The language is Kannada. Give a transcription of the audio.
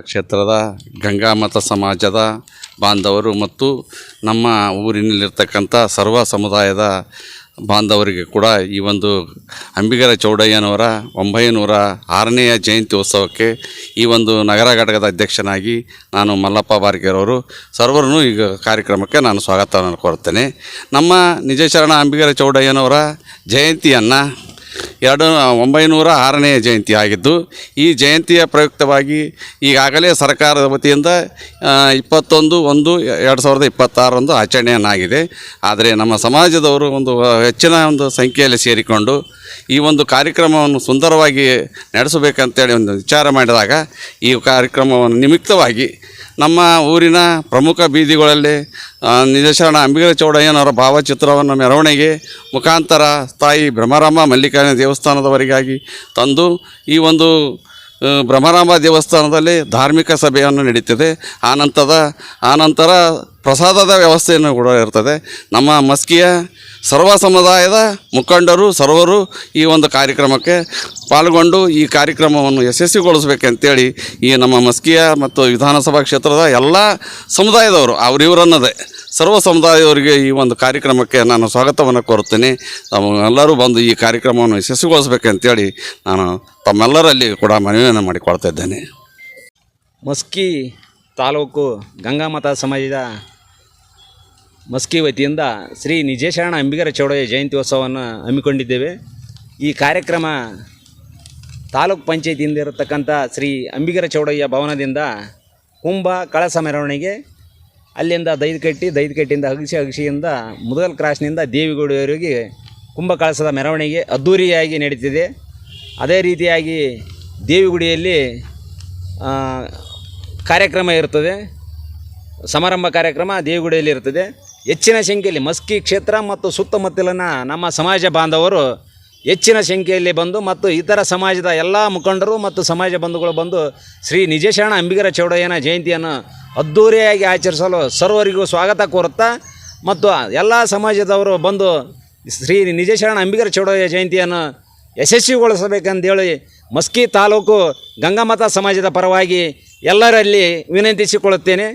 ಕ್ಷೇತ್ರದ ಗಂಗಾಮತ ಸಮಾಜದ ಬಾಂಧವರು ಮತ್ತು ನಮ್ಮ ಊರಿನಲ್ಲಿರ್ತಕ್ಕಂಥ ಸರ್ವ ಸಮುದಾಯದ ಬಾಂಧವರಿಗೆ ಕೂಡ ಈ ಒಂದು ಅಂಬಿಗರ ಚೌಡಯ್ಯನವರ ಒಂಬೈನೂರ ಆರನೆಯ ಜಯಂತಿ ಉತ್ಸವಕ್ಕೆ ಈ ಒಂದು ನಗರ ಘಟಕದ ಅಧ್ಯಕ್ಷನಾಗಿ ನಾನು ಮಲ್ಲಪ್ಪ ಬಾರ್ಗೇರವರು ಸರ್ವರನ್ನು ಈಗ ಕಾರ್ಯಕ್ರಮಕ್ಕೆ ನಾನು ಸ್ವಾಗತವನ್ನು ಕೋರುತ್ತೇನೆ. ನಮ್ಮ ನಿಜಶರಣ ಅಂಬಿಗರ ಚೌಡಯ್ಯನವರ ಜಯಂತಿಯನ್ನು ಎರಡು ಒಂಬೈನೂರ ಆರನೇ ಜಯಂತಿ ಆಗಿದ್ದು, ಈ ಜಯಂತಿಯ ಪ್ರಯುಕ್ತವಾಗಿ ಈಗಾಗಲೇ ಸರ್ಕಾರದ ವತಿಯಿಂದ ಇಪ್ಪತ್ತೊಂದು, ಒಂದು, ಎರಡು ಸಾವಿರದ ಇಪ್ಪತ್ತಾರರಂದು ಆಚರಣೆಯನ್ನಾಗಿದೆ. ಆದರೆ ನಮ್ಮ ಸಮಾಜದವರು ಒಂದು ಹೆಚ್ಚಿನ ಒಂದು ಸಂಖ್ಯೆಯಲ್ಲಿ ಸೇರಿಕೊಂಡು ಈ ಒಂದು ಕಾರ್ಯಕ್ರಮವನ್ನು ಸುಂದರವಾಗಿ ನಡೆಸಬೇಕಂತೇಳಿ ಒಂದು ವಿಚಾರ ಮಾಡಿದಾಗ, ಈ ಕಾರ್ಯಕ್ರಮವನ್ನು ನಿಮಿತ್ತವಾಗಿ ನಮ್ಮ ಊರಿನ ಪ್ರಮುಖ ಬೀದಿಗಳಲ್ಲಿ ನಿರ್ದೇಶನ ಅಂಬಿಗರ ಚೌಡಯ್ಯನವರ ಭಾವಚಿತ್ರವನ್ನು ಮೆರವಣಿಗೆ ಮುಖಾಂತರ ತಾಯಿ ಭ್ರಮರಾಂಬ ಮಲ್ಲಿಕಾರ್ಜುನ ದೇವಸ್ಥಾನದವರಿಗಾಗಿ ತಂದು, ಈ ಒಂದು ಬ್ರಹ್ಮರಾಮ ದೇವಸ್ಥಾನದಲ್ಲಿ ಧಾರ್ಮಿಕ ಸಭೆಯನ್ನು ನಡೀತದೆ. ಆನಂತರದ ಆನಂತರ ಪ್ರಸಾದದ ವ್ಯವಸ್ಥೆಯನ್ನು ಕೂಡ ಇರ್ತದೆ. ನಮ್ಮ ಮಸ್ಕಿಯ ಸರ್ವ ಸಮುದಾಯದ ಮುಖಂಡರು, ಸರ್ವರು ಈ ಒಂದು ಕಾರ್ಯಕ್ರಮಕ್ಕೆ ಪಾಲ್ಗೊಂಡು ಈ ಕಾರ್ಯಕ್ರಮವನ್ನು ಯಶಸ್ವಿಗೊಳಿಸ್ಬೇಕಂತೇಳಿ ಈ ನಮ್ಮ ಮಸ್ಕಿಯ ಮತ್ತು ವಿಧಾನಸಭಾ ಕ್ಷೇತ್ರದ ಎಲ್ಲ ಸಮುದಾಯದವರು, ಅವರಿವರನ್ನದೇ ಸರ್ವ ಸಮುದಾಯದವರಿಗೆ ಈ ಒಂದು ಕಾರ್ಯಕ್ರಮಕ್ಕೆ ನಾನು ಸ್ವಾಗತವನ್ನು ಕೋರುತ್ತೇನೆ. ತಮ್ಮೆಲ್ಲರೂ ಬಂದು ಈ ಕಾರ್ಯಕ್ರಮವನ್ನು ಯಶಸ್ವಿಗೊಳಿಸ್ಬೇಕಂತೇಳಿ ನಾನು ತಮ್ಮೆಲ್ಲರಲ್ಲಿ ಕೂಡ ಮನವಿಯನ್ನು ಮಾಡಿಕೊಳ್ತಾ ಇದ್ದೇನೆ. ಮಸ್ಕಿ ತಾಲೂಕು ಗಂಗಾಮತ ಸಮಾಜದ ಮಸ್ಕಿ ವತಿಯಿಂದ ಶ್ರೀ ನಿಜೇಶರಣ ಅಂಬಿಗರ ಚೌಡಯ್ಯ ಜಯಂತ್ಯೋತ್ಸವವನ್ನು ಹಮ್ಮಿಕೊಂಡಿದ್ದೇವೆ. ಈ ಕಾರ್ಯಕ್ರಮ ತಾಲೂಕು ಪಂಚಾಯತಿಯಿಂದ ಇರತಕ್ಕಂಥ ಶ್ರೀ ಅಂಬಿಗರ ಚೌಡಯ್ಯ ಭವನದಿಂದ ಕುಂಭ, ಕಳಸ ಮೆರವಣಿಗೆ, ಅಲ್ಲಿಂದ ದೈದಕಟ್ಟಿ ದೈದಕಟ್ಟಿಯಿಂದ ಅಗಸಿ ಅಗಸಿಯಿಂದ ಮುದಗಲ್ ಕ್ರಾಸ್ನಿಂದ ದೇವಿಗೌಡಿಯವರಿಗೆ ಕುಂಭ, ಕಳಸದ ಮೆರವಣಿಗೆ ಅದ್ಧೂರಿಯಾಗಿ ನಡೀತಿದೆ. ಅದೇ ರೀತಿಯಾಗಿ ದೇವಿಗುಡಿಯಲ್ಲಿ ಕಾರ್ಯಕ್ರಮ ಇರ್ತದೆ. ಸಮಾರಂಭ ಕಾರ್ಯಕ್ರಮ ದೇವಿಗುಡಿಯಲ್ಲಿ ಇರ್ತದೆ. ಹೆಚ್ಚಿನ ಸಂಖ್ಯೆಯಲ್ಲಿ ಮಸ್ಕಿ ಕ್ಷೇತ್ರ ಮತ್ತು ಸುತ್ತಮುತ್ತಲಿನ ನಮ್ಮ ಸಮಾಜ ಬಾಂಧವರು ಹೆಚ್ಚಿನ ಸಂಖ್ಯೆಯಲ್ಲಿ ಬಂದು ಮತ್ತು ಇತರ ಸಮಾಜದ ಎಲ್ಲ ಮುಖಂಡರು ಮತ್ತು ಸಮಾಜ ಬಂಧುಗಳು ಬಂದು ಶ್ರೀ ನಿಜಶರಣ ಅಂಬಿಗರ ಚೌಡಯ್ಯನ ಜಯಂತಿಯನ್ನು ಅದ್ಧೂರಿಯಾಗಿ ಆಚರಿಸಲು ಸರ್ವರಿಗೂ ಸ್ವಾಗತ ಕೋರುತ್ತಾ ಮತ್ತು ಎಲ್ಲ ಸಮಾಜದವರು ಬಂದು ಶ್ರೀ ನಿಜಶರಣ ಅಂಬಿಗರ ಚೌಡಯ್ಯ ಜಯಂತಿಯನ್ನು ಯಶಸ್ವಿಗೊಳಿಸಬೇಕಂತೇಳಿ ಮಸ್ಕಿ ತಾಲೂಕು ಗಂಗಾಮತ ಸಮಾಜದ ಪರವಾಗಿ ಎಲ್ಲರಲ್ಲಿ ವಿನಂತಿಸಿಕೊಳ್ಳುತ್ತೇನೆ.